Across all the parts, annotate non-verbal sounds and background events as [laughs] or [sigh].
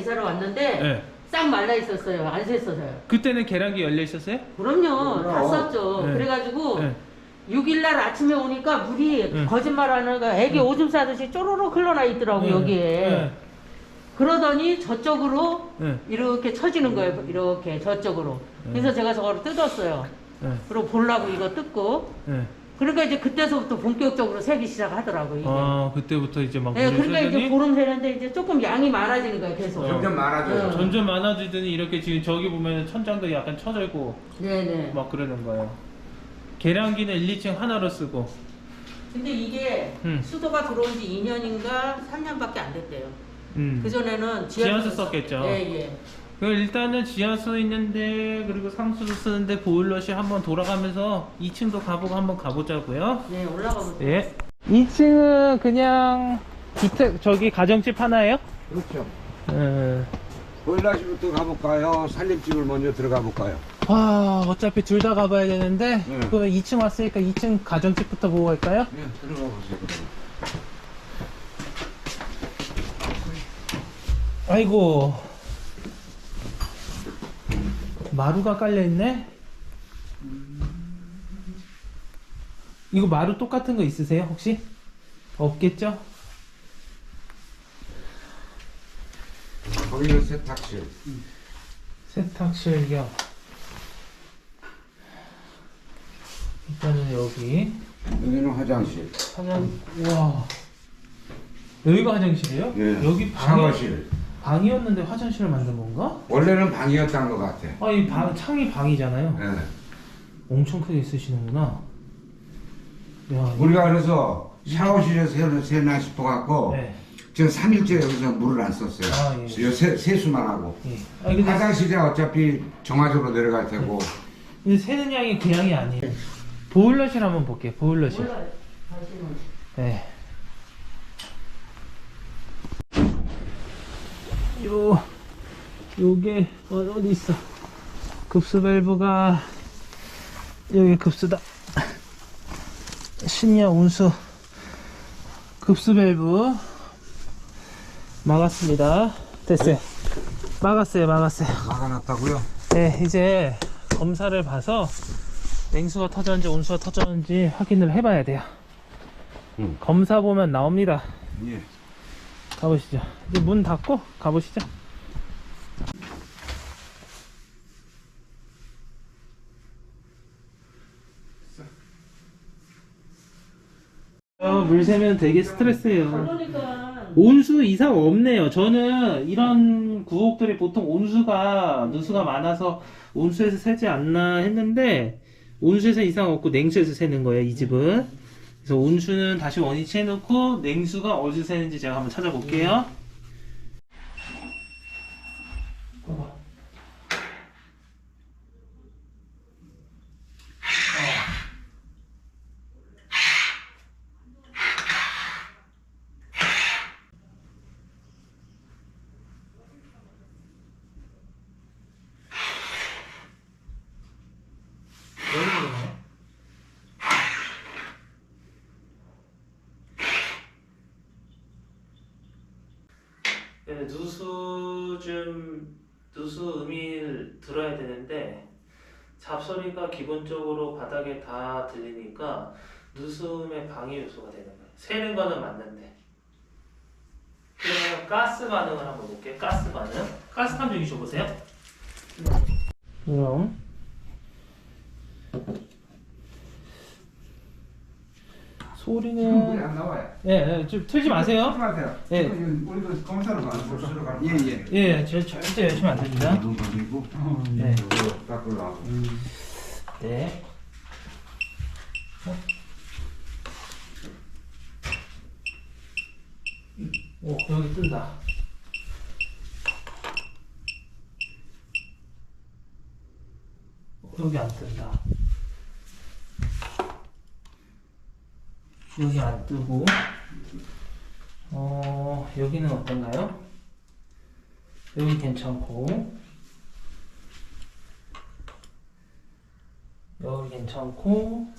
이사를 왔는데 네. 싹 말라 있었어요. 안 샜어요. 그때는 계량기 열려 있었어요? 그럼요. 다. 썼죠. 네. 그래가지고 네. 6일날 아침에 오니까 물이 네. 거짓말하는 거 애기 오줌 싸듯이 쪼로록 흘러나 있더라고 네. 여기에. 네. 그러더니 저쪽으로 네. 이렇게 쳐지는 거예요. 이렇게 저쪽으로. 그래서 제가 저거를 뜯었어요. 네. 그리고 보려고 이거 뜯고. 네. 그러니까 이제 그때서부터 본격적으로 세기 시작하더라고 이게. 아 그때부터 이제 막 네, 물을 그러니까 이제 쓰더니 보름 새는데 이제 조금 양이 많아지는 거예요 계속. 점점 많아져요. 네. 점점 많아지더니 이렇게 지금 저기 보면 천장도 약간 쳐져 있고 네네. 막 그러는 거예요. 계량기는 1, 2층 하나로 쓰고 근데 이게 음. 수도가 들어온 지 2년인가 3년밖에 안 됐대요. 음. 그 전에는 지하수 썼겠죠. 예, 예. 그 일단은 지하수 있는데 그리고 상수도 쓰는데 보일러실 한번 돌아가면서 2층도 가보고 한번 가보자고요. 네, 올라가 보세요. 예. 2층은 그냥 주택 저기 가정집 하나예요? 그렇죠. 음. 보일러실부터 가볼까요? 살림집을 먼저 들어가 볼까요? 와 어차피 둘 다 가봐야 되는데 네. 그러면 2층 왔으니까 2층 가정집부터 보고 갈까요? 네, 들어가 보세요. 그럼. 아이고 마루가 깔려있네 이거 마루 똑같은 거 있으세요 혹시? 없겠죠? 거기는 세탁실. 세탁실 겸 일단은 여기 여기는 화장실. 화장 와 여기가 화장실이에요? 예. 여기 방이, 샤워실. 방이었는데 화장실을 만든 건가? 원래는 방이었던 것 같아. 아 이 방 창이 방이잖아요 네. 엄청 크게 쓰시는구나 야 우리가 그래서 샤워실에서 세나, 세나 싶어갖고 네. 지금 3일째 여기서 물을 안 썼어요. 아, 예. 요 세, 세수만 하고. 예. 아니 근데 화장실에 어차피 정화조로 내려갈 테고. 근데 새는 양이 그 양이 아니에요 보일러실 한번 볼게요 보일러실 몰라요. 다시는. 네. 요, 요게, 어, 어디 있어? 급수 밸브가, 여기 급수다. 신야 운수. 급수 밸브. 막았습니다. 됐어요. 막았어요, 막았어요. 막아놨다고요? 네, 이제 검사를 봐서 냉수가 터졌는지 온수가 터졌는지 확인을 해봐야 돼요. 음. 검사 보면 나옵니다. 예. 가보시죠. 이제 문 닫고 가보시죠. 어, 물 새면 되게 스트레스예요. 그러니까 온수 이상 없네요. 저는 이런 구옥들이 보통 온수가 누수가 많아서 온수에서 새지 않나 했는데 온수에서 이상 없고 냉수에서 새는 거예요. 이 집은. 그래서 온수는 다시 원위치 해놓고 냉수가 어디서 새는지 제가 한번 찾아볼게요. 봐봐. 누수 좀 누수 음을 들어야 되는데 잡소리가 기본적으로 바닥에 다 들리니까 누수음의 방해 요소가 되는 거예요. 새는 거는 맞는데. 그러면 가스 반응을 한번 볼게요. 가스 반응. 가스 탐정기 줘보세요. 그럼 소리는 안 나와요. 예, 예, 좀 틀지 마세요. 마세요. 예. 우리도 검사를 받는 예, 예. 예, 저 절대 열심히 안 됩니다. 눈 돌리고. 네. 닦으러 하고. 네. 오, 여기 뜬다. 어, 여기 안 뜬다. 여기 안 뜨고, 어, 여기는 어떤가요? 여기 괜찮고, 여기 괜찮고.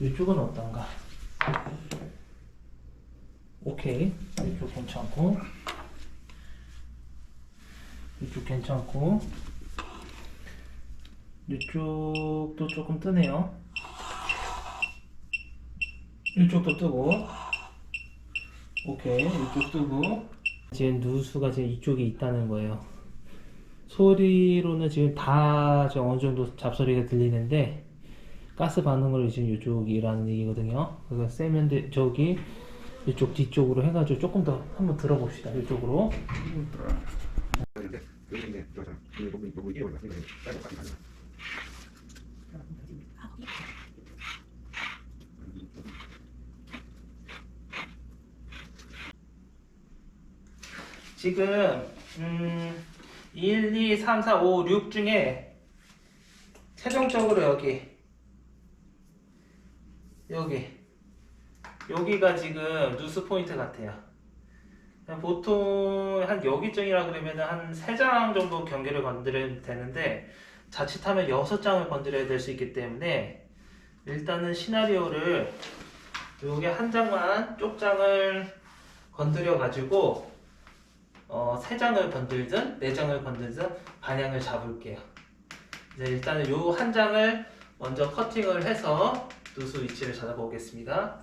이쪽은 어떤가? 오케이. 이쪽 괜찮고. 이쪽 괜찮고. 이쪽도 조금 뜨네요 이쪽도 뜨고 오케이 이쪽 뜨고 지금 누수가 지금 이쪽에 있다는 거예요 소리로는 지금 다 지금 어느 정도 잡소리가 들리는데 가스 반응으로 지금 이쪽이라는 얘기거든요 그래서 세면대 저기 이쪽 뒤쪽으로 해가지고 조금 더 한번 들어봅시다 이쪽으로 지금 음 1, 2, 3, 4, 5, 6 중에 최종적으로 여기 여기 여기가 지금 누수 포인트 같아요. 보통 한 여기쯤이라 그러면 한 3장 정도 경계를 건드려야 되는데 자칫하면 6장을 건드려야 될 수 있기 때문에 일단은 시나리오를 여기 한 장만 쪽장을 건드려 가지고 어, 3장을 건들든 4장을 건들든 방향을 잡을게요. 이제 일단은 요 한 장을 먼저 커팅을 해서 누수 위치를 찾아보겠습니다.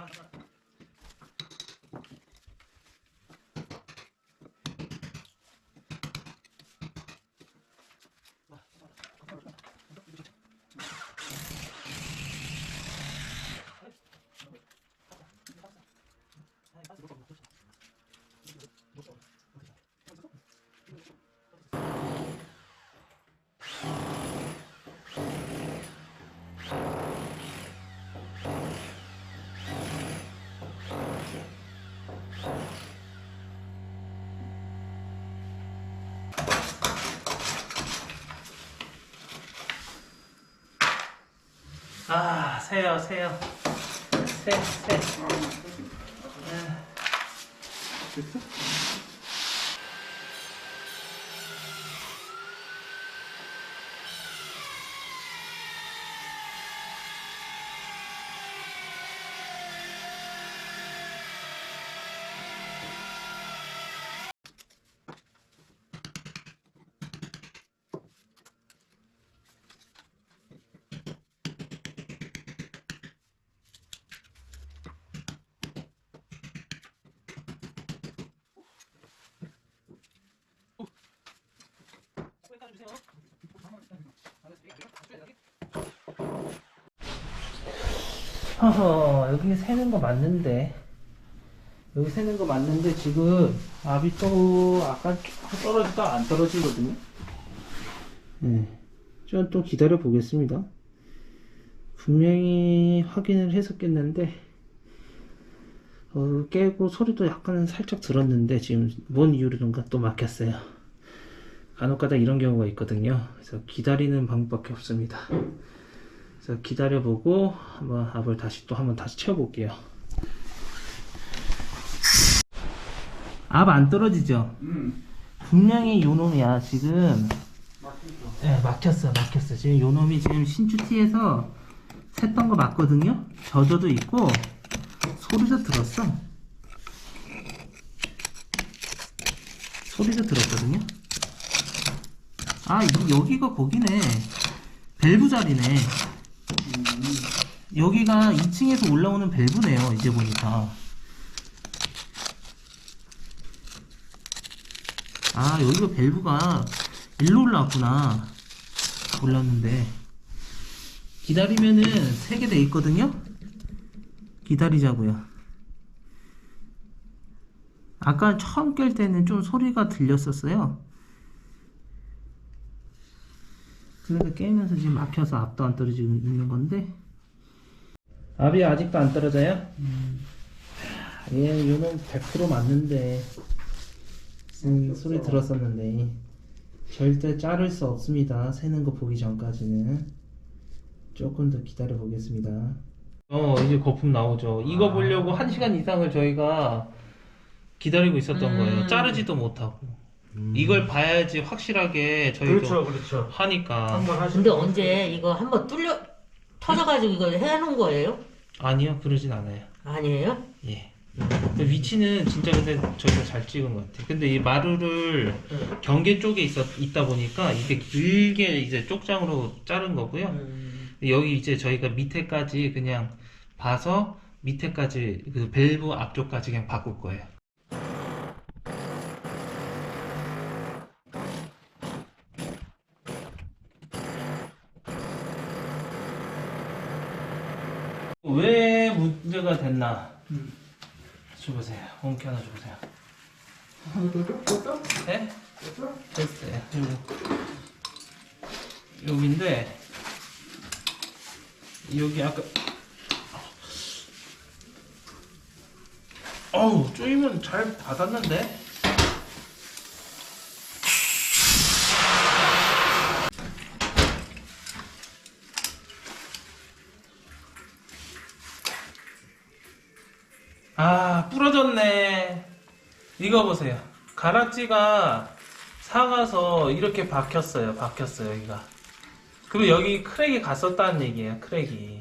빨리 빨리 빨리 아, 새요, 새, 새. 허허, 여기 새는 거 맞는데. 여기 새는 거 맞는데, 지금, 압이 또, 아까 좀 떨어지다 안 떨어지거든요? 네. 좀또 기다려 보겠습니다. 분명히 확인을 했었겠는데, 어, 깨고 소리도 약간 살짝 들었는데, 지금 뭔 이유로든가 또 막혔어요. 간혹가다 이런 경우가 있거든요. 그래서 기다리는 방법밖에 없습니다. 그래서 기다려보고 한번 압을 다시 또 한번 다시 채워볼게요. 압 안 떨어지죠? 분명히 요 놈이야 지금. 네, 막혔어, 막혔어. 지금 요 놈이 지금 신주티에서 샜던 거 맞거든요? 저저도 있고 소리도 들었어. 소리도 들었거든요? 아, 이- 여기가 거기네. 밸브 자리네. 여기가 2층에서 올라오는 밸브네요. 이제 보니까. 아 여기가 밸브가 일로 올라왔구나 몰랐는데 기다리면은 세개돼 있거든요 기다리자고요 아까 처음 깰 때는 좀 소리가 들렸었어요 그래서 깨면서 지금 막혀서 앞도 안 떨어지고 있는 건데. 압이 아직도 안 떨어져요? 얘 요는 100% 맞는데. 음, 소리 들었었는데. 절대 자를 수 없습니다. 새는 거 보기 전까지는. 조금 더 기다려 보겠습니다. 어 이제 거품 나오죠. 이거 보려고 1시간 이상을 저희가 기다리고 있었던 음. 거예요. 자르지도 못하고 이걸 봐야지 확실하게 저희도 그렇죠. 하니까 한번 하시. 근데 언제 이거 한번 뚫려 터져가지고 이걸 해놓은 거예요? 아니요 그러진 않아요 아니에요? 예. 근데 위치는 진짜 근데 저희가 잘 찍은 것 같아요. 근데 이 마루를 경계 쪽에 있었, 있다 보니까 이게 길게 이제 쪽장으로 자른 거고요. 음. 여기 이제 저희가 밑에까지 그냥 봐서 밑에까지 그 밸브 앞쪽까지 그냥 바꿀 거예요. 문제가 됐나? 줘보세요. 홈키 하나 줘보세요. 네? 됐어요. 요, 여기인데 여기 아까 어우 쪼이면 잘 닫았는데 이거 보세요 가락지가 사가서 이렇게 박혔어요 박혔어요 여기가 그리고 여기 크랙이 갔었다는 얘기예요 크랙이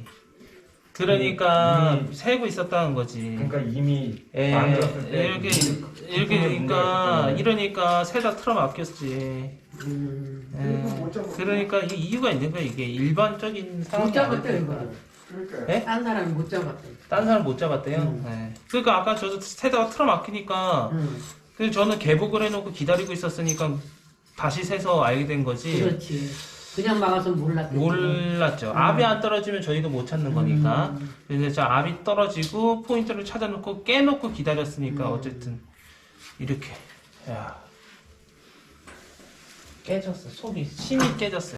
그러니까 음, 음. 새고 있었다는 거지 그러니까 이미 예, 만들었을 때 이렇게 그- 이렇게 그 되니까 이러니까 새다 틀어 막혔지 음. 예, 그러니까 이게 이유가 있는 거야 이게 일반적인 상황이. 이거를. 그러니까 예? 딴 사람이 못 잡았대. 딴 사람 못 잡았대요. 음. 네. 그러니까 아까 저도 새다가 틀어 막히니까 응. 그래서 저는 개복을 해놓고 기다리고 있었으니까 다시 새서 알게 된 거지. 그렇지. 그냥 막아서 몰랐대. 몰랐죠. 압이 안 떨어지면 저희도 못 찾는 거니까. 음. 근데 저 압이 떨어지고 포인트를 찾아놓고 깨놓고 기다렸으니까 음. 어쨌든 이렇게 야 깨졌어. 속이 심이 깨졌어요.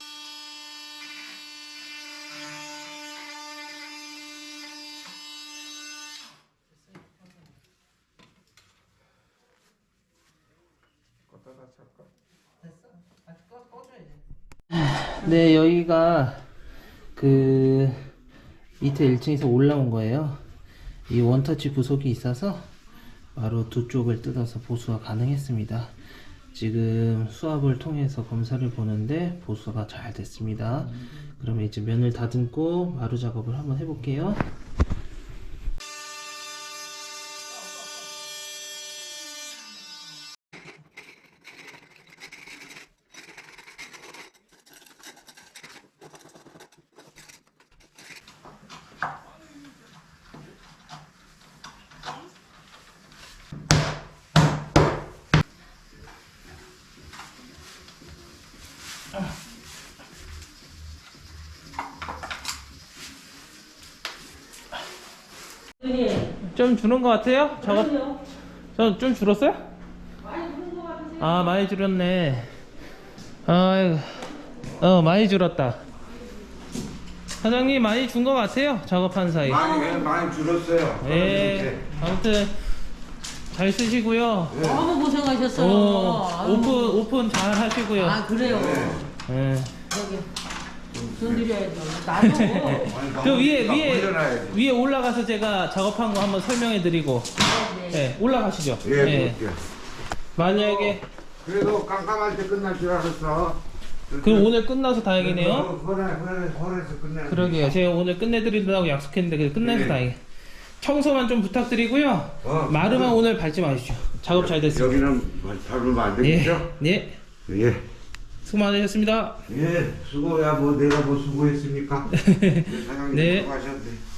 네, 여기가 그 밑에 1층에서 올라온 거예요. 이 원터치 부속이 있어서 바로 두 쪽을 뜯어서 보수가 가능했습니다. 지금 수압을 통해서 검사를 보는데 보수가 잘 됐습니다. 그러면 이제 면을 다듬고 마루 작업을 한번 해볼게요. 좀 주는 것 같아요? 작업 저좀 줄었어요? 아 많이 줄었네. 아이고 어 많이 줄었다. 사장님 많이 준 것 같아요 작업한 사이. 많이 많이 줄었어요. 예 아무튼 잘 쓰시고요. 너무 고생하셨어요. 오, 아유. 오픈 오픈 잘 하시고요. 아 그래요. 예. 저기 돈 드려야죠. 나도. [laughs] 그 위에 위에 올려놔야지. 위에 올라가서 제가 작업한 거 한번 설명해 드리고 네. 예 올라가시죠. 예, 예. 그럴게요. 만약에 그래도 깜깜할 때 끝날 줄 알았어. 그럼 오늘 끝나서 다행이네요. 끝내. 그러게요. 제가 오늘 끝내드린다고 약속했는데 그래 끝내서 네. 다행이에요. 청소만 좀 부탁드리고요. 어, 마루만 오늘 밟지 마십시오. 작업 잘 됐습니다. 여기는 뭐 밟으면 안 예, 되겠죠? 예, 예. 수고 많으셨습니다. 예. 수고야 뭐 내가 뭐 수고했습니까? [laughs] 사장님 네. 수고하셨네.